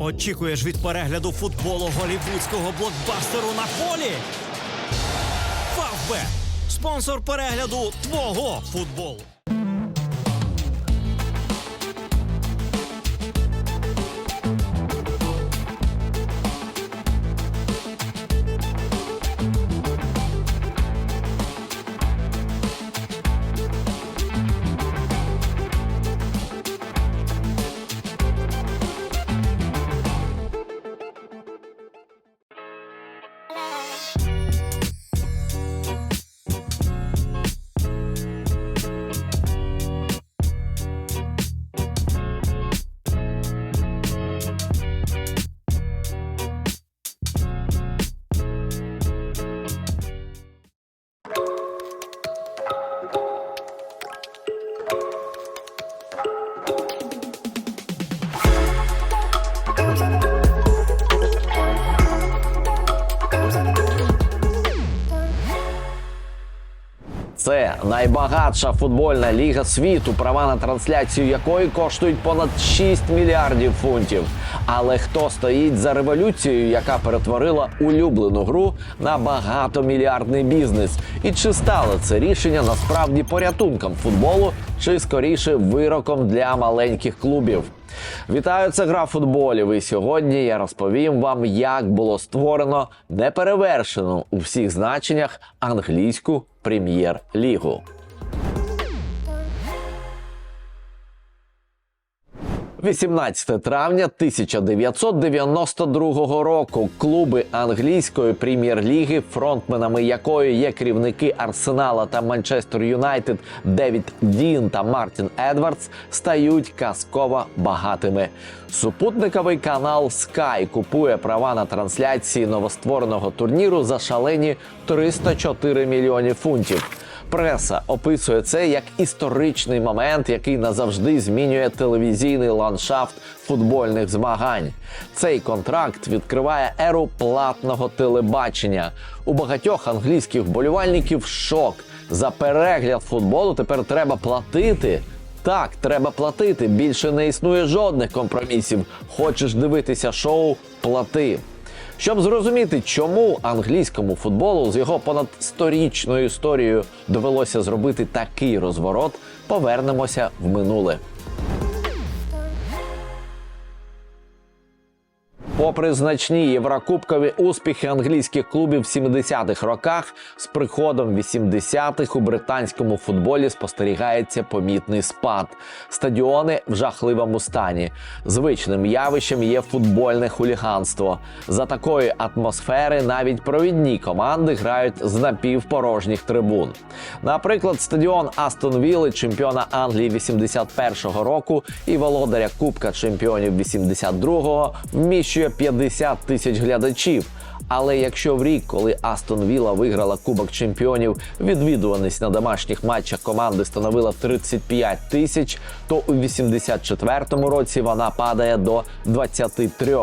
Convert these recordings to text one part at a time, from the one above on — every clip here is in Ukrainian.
Очікуєш від перегляду футболу голівудського блокбастеру на полі? Фавбет спонсор перегляду твого футболу. Найбагатша футбольна ліга світу, права на трансляцію якої коштують понад 6 мільярдів фунтів. Але хто стоїть за революцією, яка перетворила улюблену гру на багатомільярдний бізнес? І чи стало це рішення насправді порятунком футболу, чи скоріше вироком для маленьких клубів? Вітаю, це гра футболів. І сьогодні я розповім вам, як було створено неперевершену у всіх значеннях англійську прем'єр-лігу. 18 травня 1992 року клуби англійської прем'єр-ліги, фронтменами якої є керівники Арсенала та Манчестер Юнайтед Девід Дін та Мартін Едвардс, стають казково багатими. Супутниковий канал Sky купує права на трансляції новоствореного турніру за шалені 304 мільйони фунтів. Преса описує це як історичний момент, який назавжди змінює телевізійний ландшафт футбольних змагань. Цей контракт відкриває еру платного телебачення. У багатьох англійських вболівальників шок. За перегляд футболу тепер треба платити. Так, треба платити. Більше не існує жодних компромісів. Хочеш дивитися шоу? Плати. Щоб зрозуміти, чому англійському футболу з його понад сторічною історією довелося зробити такий розворот, повернемося в минуле. Попри значні єврокубкові успіхи англійських клубів в 70-х роках, з приходом 80-х у британському футболі спостерігається помітний спад. Стадіони в жахливому стані. Звичним явищем є футбольне хуліганство. За такої атмосфери навіть провідні команди грають з напівпорожніх трибун. Наприклад, стадіон Астон Вілли, чемпіона Англії 81-го року і володаря Кубка чемпіонів 82-го, вміщує 50 тисяч глядачів. Але якщо в рік, коли Астон Вілла виграла Кубок чемпіонів, відвідуваність на домашніх матчах команди становила 35 тисяч, то у 84-му році вона падає до 23.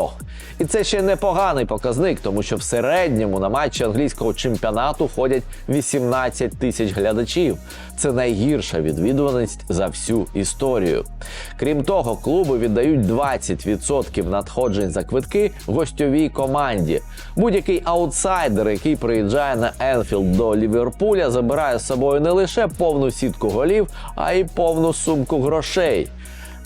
І це ще непоганий показник, тому що в середньому на матчі англійського чемпіонату ходять 18 тисяч глядачів. Це найгірша відвідуваність за всю історію. Крім того, клуби віддають 20% надходжень за квитки гостьовій команді. Будь-який аутсайдер, який приїжджає на Енфілд до Ліверпуля, забирає з собою не лише повну сітку голів, а й повну сумку грошей.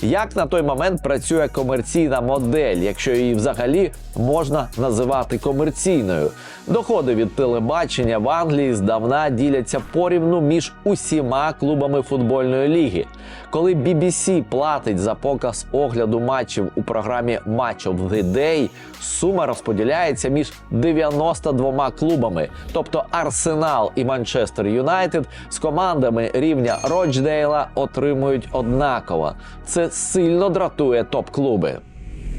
Як на той момент працює комерційна модель, якщо її взагалі можна називати комерційною? Доходи від телебачення в Англії здавна діляться порівну між усіма клубами футбольної ліги. Коли BBC платить за показ огляду матчів у програмі Match of the Day, сума розподіляється між 92 клубами, тобто Арсенал і Манчестер Юнайтед з командами рівня Рочдейла отримують однаково. Це сильно дратує топ-клуби.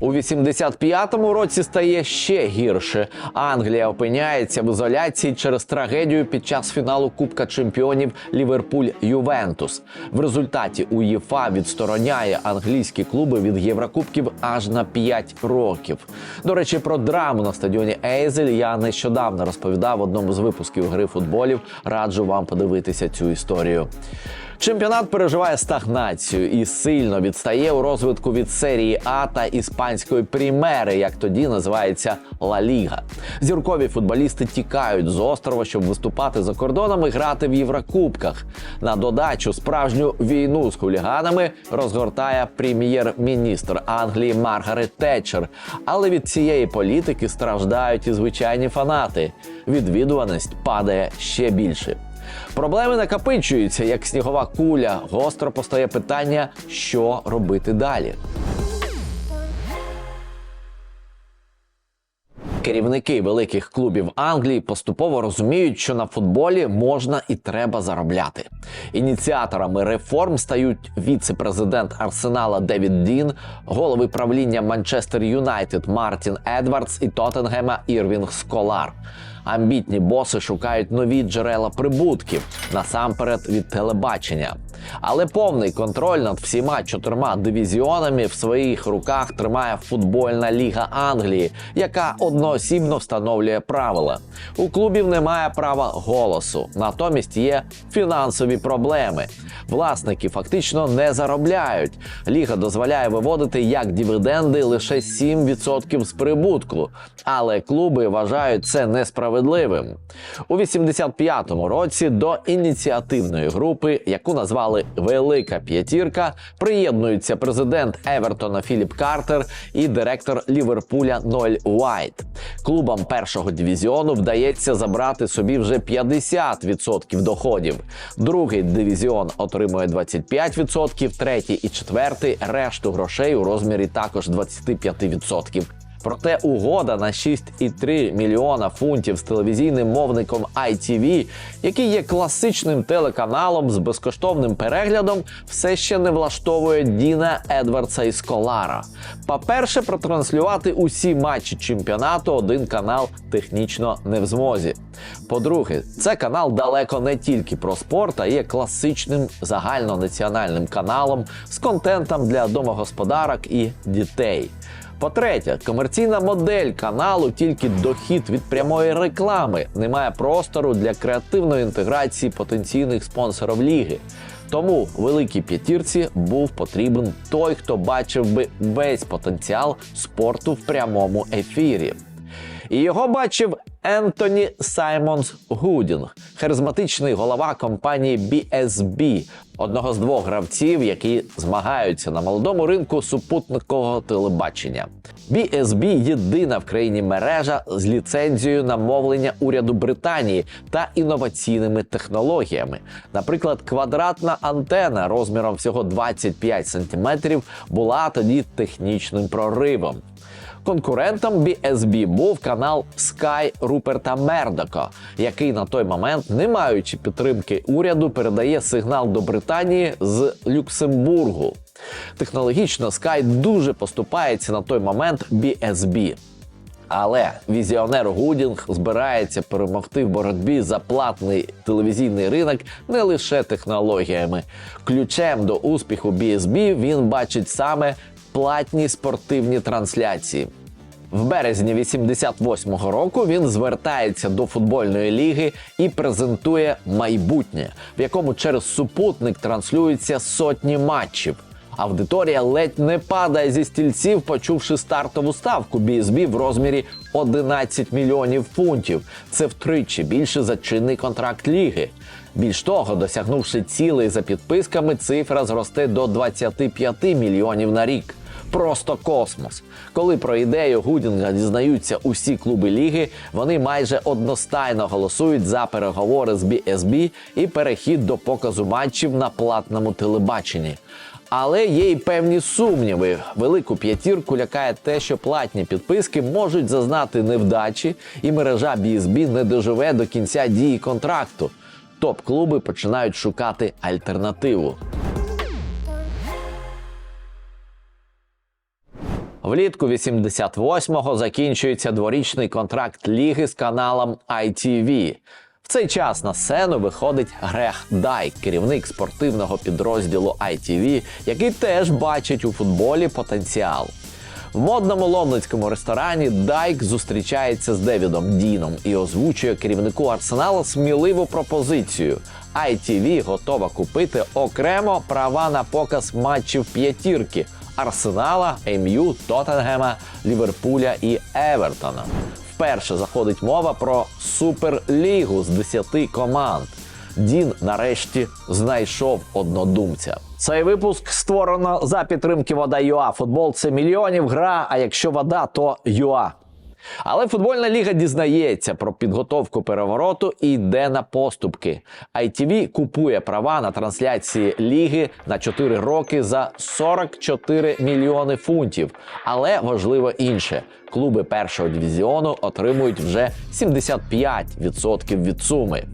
У 85-му році стає ще гірше. Англія опиняється в ізоляції через трагедію під час фіналу Кубка чемпіонів Ліверпуль Ювентус. В результаті УЄФА відстороняє англійські клуби від Єврокубків аж на 5 років. До речі, про драму на стадіоні Ейзель я нещодавно розповідав в одному з випусків гри футболів. Раджу вам подивитися цю історію. Чемпіонат переживає стагнацію і сильно відстає у розвитку від серії А та іспанської прімери, як тоді називається Ла Ліга. Зіркові футболісти тікають з острова, щоб виступати за кордоном і грати в Єврокубках. На додачу справжню війну з хуліганами розгортає прем'єр-міністр Англії Маргарет Тетчер. Але від цієї політики страждають і звичайні фанати. Відвідуваність падає ще більше. Проблеми накопичуються як снігова куля. Гостро постає питання, що робити далі. Керівники великих клубів Англії поступово розуміють, що на футболі можна і треба заробляти. Ініціаторами реформ стають віце-президент Арсенала Девід Дін, голови правління Манчестер Юнайтед Мартін Едвардс і Тоттенгема Ірвінг Сколар. Амбітні боси шукають нові джерела прибутків насамперед від телебачення. Але повний контроль над всіма чотирма дивізіонами в своїх руках тримає футбольна ліга Англії, яка одноосібно встановлює правила. У клубів немає права голосу, натомість є фінансові проблеми. Власники фактично не заробляють. Ліга дозволяє виводити як дивіденди лише 7% з прибутку, але клуби вважають це несправедливим. У 85-му році до ініціативної групи, яку назвали Велика П'ятірка, приєднуються президент Евертона Філіп Картер і директор Ліверпуля Ноль Уайт. Клубам першого дивізіону вдається забрати собі вже 50% доходів. Другий дивізіон отримує 25%, третій і четвертий решту грошей у розмірі також 25%. Проте угода на 6,3 мільйона фунтів з телевізійним мовником ITV, який є класичним телеканалом з безкоштовним переглядом, все ще не влаштовує Діна Едвардса і Сколара. По-перше, протранслювати усі матчі чемпіонату один канал технічно не в змозі. По-друге, це канал далеко не тільки про спорт, а є класичним загальнонаціональним каналом з контентом для домогосподарок і дітей. По-третє, комерційна модель каналу тільки дохід від прямої реклами. Немає простору для креативної інтеграції потенційних спонсорів ліги. Тому великій п'ятірці був потрібен той, хто бачив би весь потенціал спорту в прямому ефірі. І його бачив Ентоні Саймонс Гудінг, харизматичний голова компанії BSB, одного з двох гравців, які змагаються на молодому ринку супутникового телебачення. BSB – єдина в країні мережа з ліцензією на мовлення уряду Британії та інноваційними технологіями. Наприклад, квадратна антена розміром всього 25 см була тоді технічним проривом. Конкурентом BSB був канал Sky Руперта Мердока, який на той момент, не маючи підтримки уряду, передає сигнал до Британії з Люксембургу. Технологічно Sky дуже поступається на той момент BSB. Але візіонер Гудінг збирається перемогти в боротьбі за платний телевізійний ринок не лише технологіями. Ключем до успіху BSB він бачить саме платні спортивні трансляції. В березні 88-го року він звертається до футбольної ліги і презентує майбутнє, в якому через супутник транслюються сотні матчів. Аудиторія ледь не падає зі стільців, почувши стартову ставку BSB в розмірі 11 мільйонів фунтів. Це втричі більше за чинний контракт ліги. Більш того, досягнувши цілей за підписками, цифра зросте до 25 мільйонів на рік. Просто космос. Коли про ідею Гудінга дізнаються усі клуби ліги, вони майже одностайно голосують за переговори з BSB і перехід до показу матчів на платному телебаченні. Але є й певні сумніви. Велику п'ятірку лякає те, що платні підписки можуть зазнати невдачі, і мережа BSB не доживе до кінця дії контракту. Топ-клуби починають шукати альтернативу. Влітку 88-го закінчується дворічний контракт ліги з каналом ITV. В цей час на сцену виходить Грех Дайк, керівник спортивного підрозділу ITV, який теж бачить у футболі потенціал. В модному лондонському ресторані Дайк зустрічається з Девідом Діном і озвучує керівнику Арсенала сміливу пропозицію. ITV готова купити окремо права на показ матчів п'ятірки Арсенала, МЮ, Тоттенгема, Ліверпуля і Евертона. Вперше заходить мова про суперлігу з 10 команд. Дін нарешті знайшов однодумця. Цей випуск створено за підтримки вода ЮА. Футбол це мільйонів гра. А якщо вода, то ЮА. Але футбольна ліга дізнається про підготовку перевороту і йде на поступки. ITV купує права на трансляції ліги на 4 роки за 44 мільйони фунтів. Але важливо інше: клуби першого дивізіону отримують вже 75% від суми.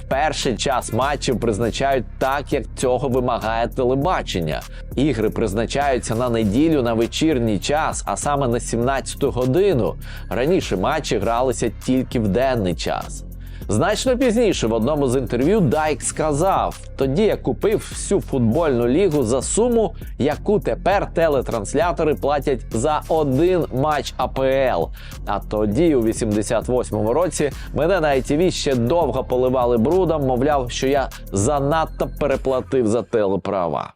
В перший час матчів призначають так, як цього вимагає телебачення. Ігри призначаються на неділю на вечірній час, а саме на 17 годину. Раніше матчі гралися тільки в денний час. Значно пізніше в одному з інтерв'ю Дайк сказав: тоді я купив всю футбольну лігу за суму, яку тепер телетранслятори платять за один матч АПЛ. А тоді, у 88-му році, мене на ITV ще довго поливали брудом, мовляв, що я занадто переплатив за телеправа.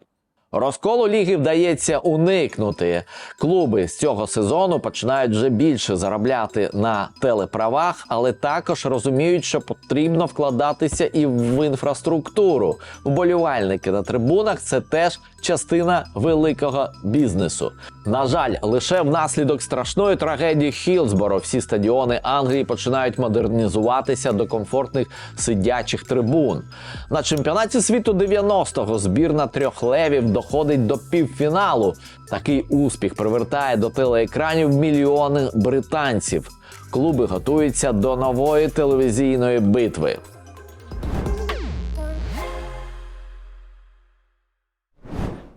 Розколу ліги вдається уникнути. Клуби з цього сезону починають вже більше заробляти на телеправах, але також розуміють, що потрібно вкладатися і в інфраструктуру. Вболівальники на трибунах це теж частина великого бізнесу. На жаль, лише внаслідок страшної трагедії Хілсборо всі стадіони Англії починають модернізуватися до комфортних сидячих трибун. На чемпіонаті світу 90-го збірна трьох левів доходить до півфіналу. Такий успіх привертає до телеекранів мільйони британців. Клуби готуються до нової телевізійної битви.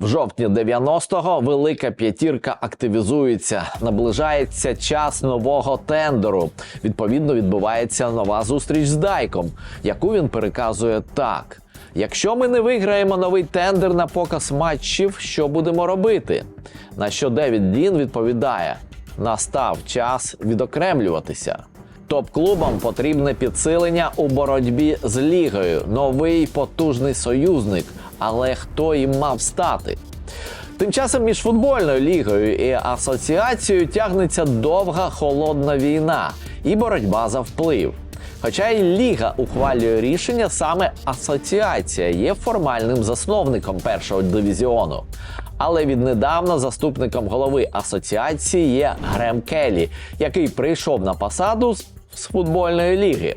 В жовтні 90-го велика п'ятірка активізується. Наближається час нового тендеру. Відповідно, відбувається нова зустріч з Дайком, яку він переказує так: якщо ми не виграємо новий тендер на показ матчів, що будемо робити? На що Девід Дін відповідає: настав час відокремлюватися. Топ-клубам потрібне підсилення у боротьбі з лігою, новий потужний союзник. Але хто їм мав стати? Тим часом між футбольною лігою і асоціацією тягнеться довга холодна війна і боротьба за вплив. Хоча й ліга ухвалює рішення, саме асоціація є формальним засновником першого дивізіону. Але віднедавна заступником голови асоціації є Грем Келлі, який прийшов на посаду з з футбольної ліги.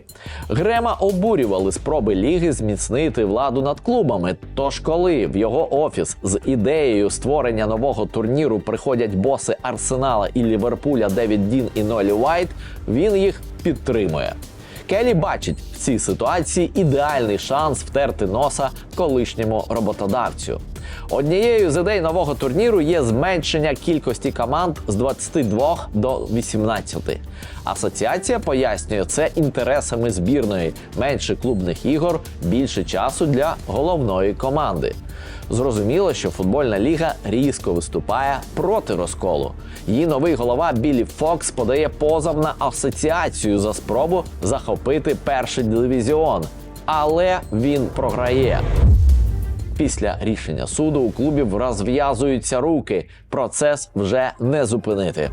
Грема обурювали спроби ліги зміцнити владу над клубами. Тож, коли в його офіс з ідеєю створення нового турніру приходять боси Арсенала і Ліверпуля Девід Дін і Нолі Уайт, він їх підтримує. Келі бачить в цій ситуації ідеальний шанс втерти носа колишньому роботодавцю. Однією з ідей нового турніру є зменшення кількості команд з 22 до 18. Асоціація пояснює це інтересами збірної, менше клубних ігор, більше часу для головної команди. Зрозуміло, що футбольна ліга різко виступає проти розколу. Її новий голова Біллі Фокс подає позов на асоціацію за спробу захопити перший дивізіон, але він програє. Після рішення суду у клубів розв'язуються руки. Процес вже не зупинити.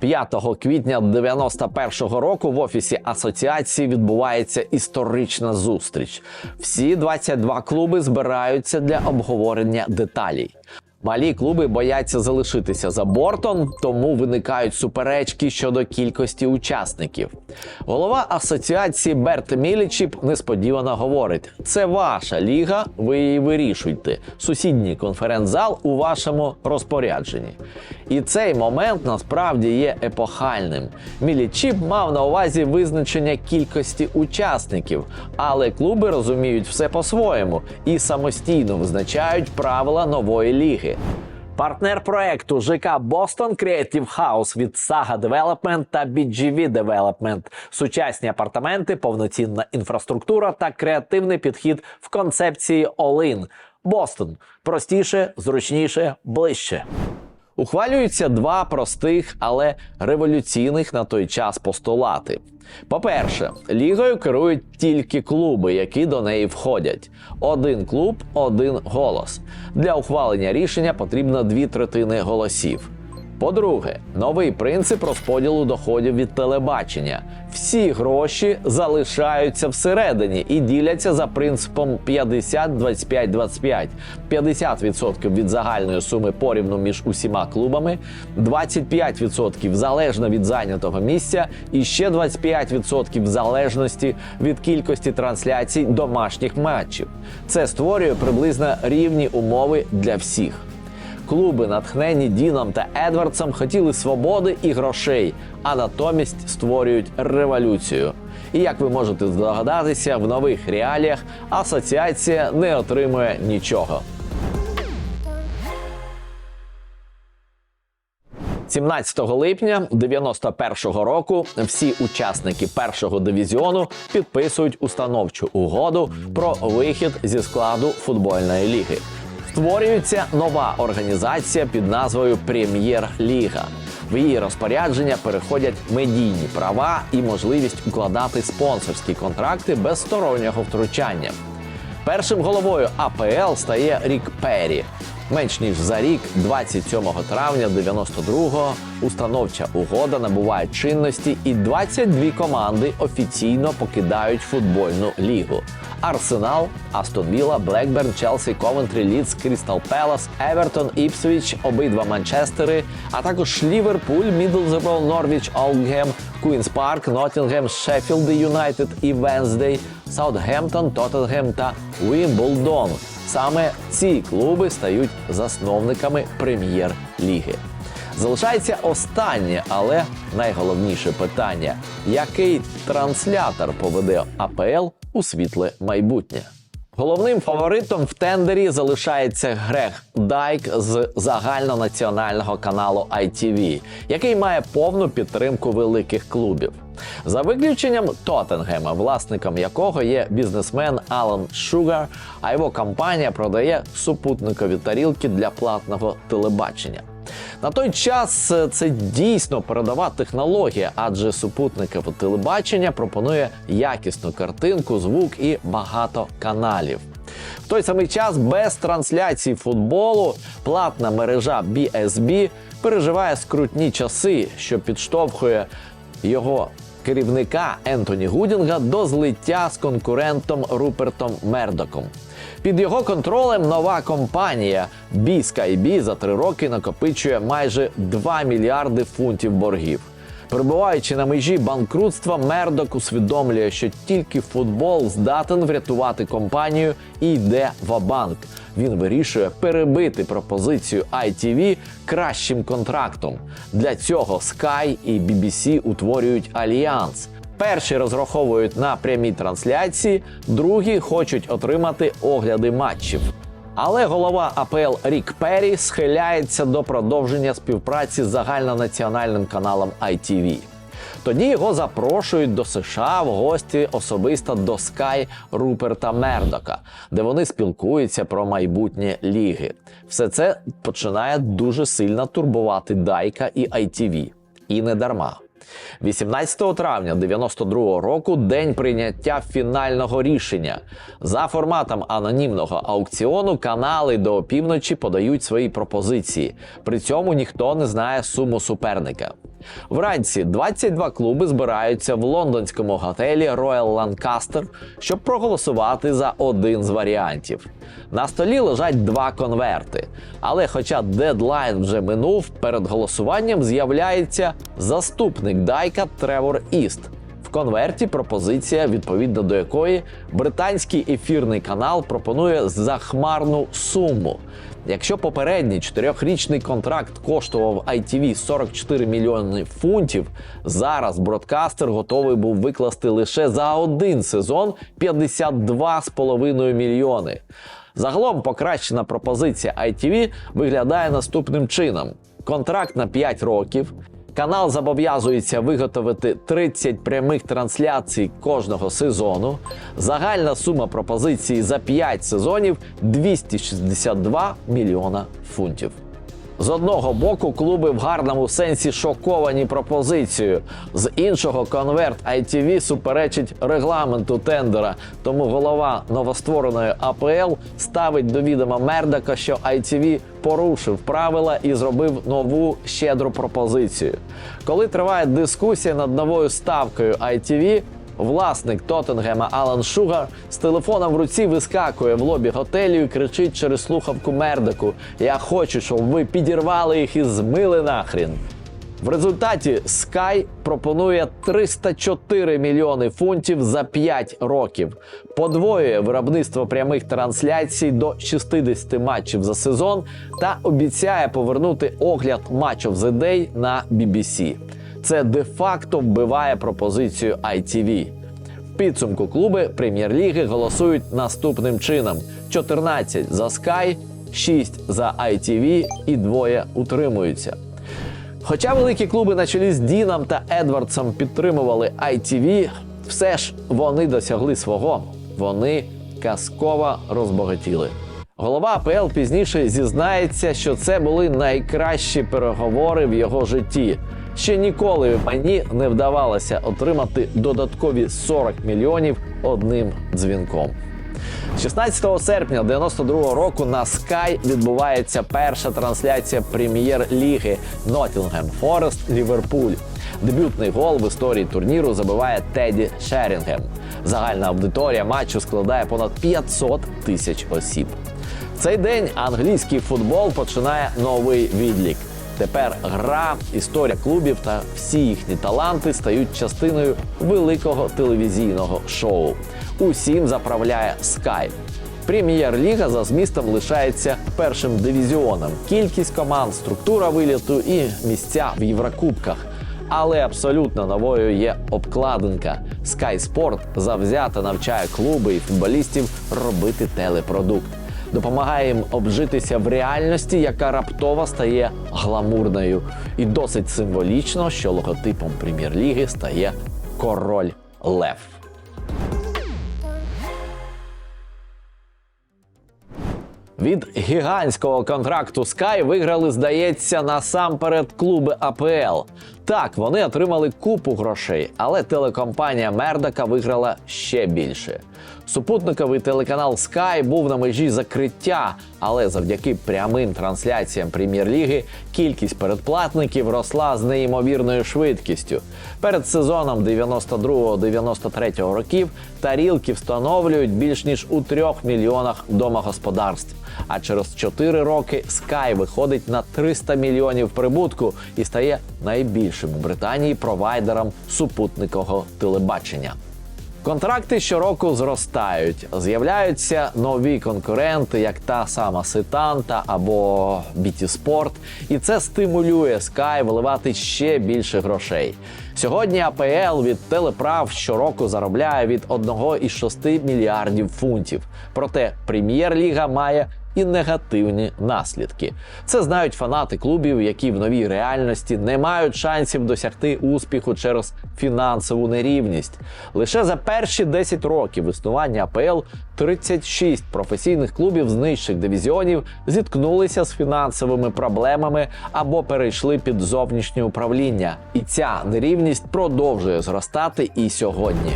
5 квітня 91-го року в офісі асоціації відбувається історична зустріч. Всі 22 клуби збираються для обговорення деталей. Малі клуби бояться залишитися за бортом, тому виникають суперечки щодо кількості учасників. Голова асоціації Берт Мілічіп несподівано говорить: це ваша ліга, ви її вирішуйте. Сусідній конференц-зал у вашому розпорядженні. І цей момент насправді є епохальним. Мілічіп мав на увазі визначення кількості учасників, але клуби розуміють все по-своєму і самостійно визначають правила нової ліги. Партнер проекту ЖК Бостон Creative House від Saga Development та BGV Development. Сучасні апартаменти, повноцінна інфраструктура та креативний підхід в концепції All-in. Бостон простіше, зручніше, ближче. Ухвалюються два простих, але революційних на той час постулати. По-перше, лігою керують тільки клуби, які до неї входять. Один клуб, один голос. Для ухвалення рішення потрібно дві третини голосів. По-друге, новий принцип розподілу доходів від телебачення. Всі гроші залишаються всередині і діляться за принципом 50-25-25. 50% від загальної суми порівну між усіма клубами, 25% залежно від зайнятого місця, і ще 25% в залежності від кількості трансляцій домашніх матчів. Це створює приблизно рівні умови для всіх. Клуби, натхнені Діном та Едвардсом, хотіли свободи і грошей, а натомість створюють революцію. І як ви можете здогадатися, в нових реаліях асоціація не отримує нічого. 17 липня 91-го року всі учасники першого дивізіону підписують установчу угоду про вихід зі складу футбольної ліги. Створюється нова організація під назвою Прем'єр-ліга. В її розпорядження переходять медійні права і можливість укладати спонсорські контракти без стороннього втручання. Першим головою АПЛ стає Рік Перрі. Менш ніж за рік, 27 травня 92-го, установча угода набуває чинності, і 22 команди офіційно покидають футбольну лігу. Арсенал, Астон Вілла, Блекберн, Челсі, Ковентрі, Лідс, Крістал Пелас, Евертон, Іпсвіч, обидва Манчестери, а також Ліверпуль, Мідлзебро, Норвіч, Олдгем, Куінс Парк, Ноттінгем, Шеффілд Юнайтед і Венздей, Саутгемптон, Тоттенгем та Уімблдон. Саме ці клуби стають засновниками прем'єр-ліги. Залишається останнє, але найголовніше питання: який транслятор поведе АПЛ у світле майбутнє? Головним фаворитом в тендері залишається Грег Дайк з загальнонаціонального каналу ITV, який має повну підтримку великих клубів. За виключенням Тоттенгема, власником якого є бізнесмен Алан Шугар, а його компанія продає супутникові тарілки для платного телебачення. На той час е, це дійсно передова технологія, адже супутникове телебачення пропонує якісну картинку, звук і багато каналів. В той самий час без трансляції футболу платна мережа BSB переживає скрутні часи, що підштовхує його керівника Ентоні Гудінга до злиття з конкурентом Рупертом Мердоком. Під його контролем нова компанія BSkyB за три роки накопичує майже 2 мільярди фунтів боргів. Перебуваючи на межі банкрутства, Мердок усвідомлює, що тільки футбол здатен врятувати компанію і йде в банк. Він вирішує перебити пропозицію ITV кращим контрактом. Для цього Sky і BBC утворюють альянс. Перші розраховують на прямі трансляції, другі хочуть отримати огляди матчів. Але голова АПЛ Рік Перрі схиляється до продовження співпраці з загальнонаціональним каналом ITV. Тоді його запрошують до США в гості особисто до Sky Руперта Мердока, де вони спілкуються про майбутнє ліги. Все це починає дуже сильно турбувати Дайка і ITV. І не дарма. 18 травня 92 року день прийняття фінального рішення. За форматом анонімного аукціону канали до опівночі подають свої пропозиції. При цьому ніхто не знає суму суперника. Вранці 22 клуби збираються в лондонському готелі Royal Lancaster, щоб проголосувати за один з варіантів. На столі лежать два конверти. Але, хоча дедлайн вже минув, перед голосуванням з'являється заступник Дайка Тревор Іст. В конверті пропозиція, відповідно до якої британський ефірний канал пропонує захмарну суму. Якщо попередній чотирьохрічний контракт коштував ITV 44 мільйони фунтів, зараз бродкастер готовий був викласти лише за один сезон 52,5 мільйони. Загалом покращена пропозиція ITV виглядає наступним чином: контракт на 5 років. Канал зобов'язується виготовити 30 прямих трансляцій кожного сезону. Загальна сума пропозиції за 5 сезонів 262 мільйона фунтів. З одного боку, клуби в гарному сенсі шоковані пропозицією. З іншого, конверт ITV суперечить регламенту тендера. Тому голова новоствореної АПЛ ставить до відома Мердака, що ITV порушив правила і зробив нову щедру пропозицію. Коли триває дискусія над новою ставкою ITV, Власник Тоттенгема Алан Шугар з телефоном в руці вискакує в лобі готелю і кричить через слухавку Мердаку: Я хочу, щоб ви підірвали їх і змили нахрін. В результаті Sky пропонує 304 мільйони фунтів за 5 років, подвоює виробництво прямих трансляцій до 60 матчів за сезон та обіцяє повернути огляд of the Day на BBC. Це де-факто вбиває пропозицію ITV. В підсумку клуби прем'єр-ліги голосують наступним чином: 14 за Sky, 6 за ITV і двоє утримуються. Хоча великі клуби на чолі з Діном та Едвардсом підтримували ITV, все ж вони досягли свого. Вони казково розбагатіли. Голова АПЛ пізніше зізнається, що це були найкращі переговори в його житті. Ще ніколи мені не вдавалося отримати додаткові 40 мільйонів одним дзвінком. 16 серпня 92 року на Sky відбувається перша трансляція прем'єр-ліги Ноттінгем Форест Ліверпуль. Дебютний гол в історії турніру забиває Теді Шерінгем. Загальна аудиторія матчу складає понад 500 тисяч осіб. В цей день англійський футбол починає новий відлік. Тепер гра, історія клубів та всі їхні таланти стають частиною великого телевізійного шоу. Усім заправляє Sky. Прем'єр-ліга за змістом лишається першим дивізіоном. Кількість команд, структура виліту і місця в Єврокубках. Але абсолютно новою є обкладинка. Sky Sport завзято навчає клуби і футболістів робити телепродукт допомагає їм обжитися в реальності, яка раптово стає гламурною. І досить символічно, що логотипом прем'єр-ліги стає король Лев. Від гігантського контракту Sky виграли, здається, насамперед клуби АПЛ. Так, вони отримали купу грошей, але телекомпанія Мердака виграла ще більше. Супутниковий телеканал Sky був на межі закриття, але завдяки прямим трансляціям прем'єр-ліги кількість передплатників росла з неймовірною швидкістю. Перед сезоном 92-93 років тарілки встановлюють більш ніж у трьох мільйонах домогосподарств. А через 4 роки Sky виходить на 300 мільйонів прибутку і стає найбільшим у Британії провайдером супутникового телебачення. Контракти щороку зростають. З'являються нові конкуренти, як та сама Ситанта або BT Sport, і це стимулює Sky виливати ще більше грошей. Сьогодні АПЛ від телеправ щороку заробляє від 1,6 мільярдів фунтів. Проте прем'єр-ліга має і негативні наслідки. Це знають фанати клубів, які в новій реальності не мають шансів досягти успіху через фінансову нерівність. Лише за перші 10 років існування АПЛ 36 професійних клубів з нижчих дивізіонів зіткнулися з фінансовими проблемами або перейшли під зовнішнє управління. І ця нерівність продовжує зростати і сьогодні.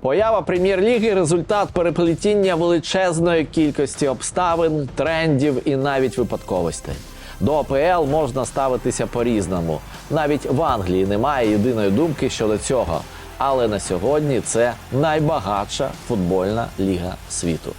Поява прем'єр-ліги результат переплетіння величезної кількості обставин, трендів і навіть випадковостей. До АПЛ можна ставитися по-різному. Навіть в Англії немає єдиної думки щодо цього. Але на сьогодні це найбагатша футбольна ліга світу.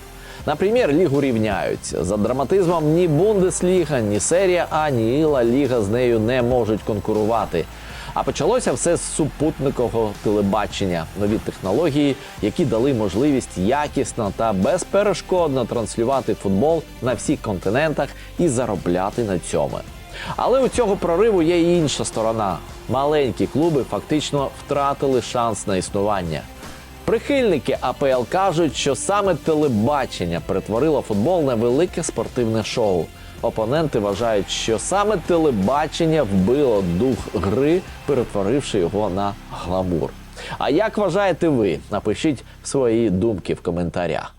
На прем'єр-лігу рівняються за драматизмом ні Бундесліга, ні серія А, ні Ла Ліга з нею не можуть конкурувати. А почалося все з супутникового телебачення, нові технології, які дали можливість якісно та безперешкодно транслювати футбол на всіх континентах і заробляти на цьому. Але у цього прориву є і інша сторона. Маленькі клуби фактично втратили шанс на існування. Прихильники АПЛ кажуть, що саме телебачення перетворило футбол на велике спортивне шоу. Опоненти вважають, що саме телебачення вбило дух гри, перетворивши його на гламур. А як вважаєте ви? Напишіть свої думки в коментарях.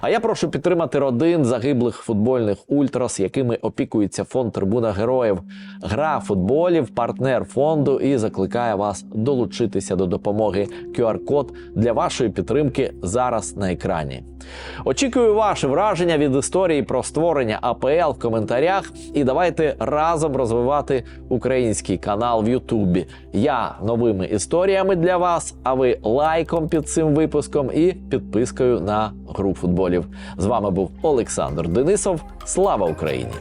А я прошу підтримати родин загиблих футбольних ультрас, якими опікується фонд Трибуна Героїв. Гра футболів, партнер фонду і закликає вас долучитися до допомоги. QR-код для вашої підтримки зараз на екрані. Очікую ваше враження від історії про створення АПЛ в коментарях. І давайте разом розвивати український канал в Ютубі. Я новими історіями для вас. А ви лайком під цим випуском і підпискою на гру футболів. З вами був Олександр Денисов. Слава Україні!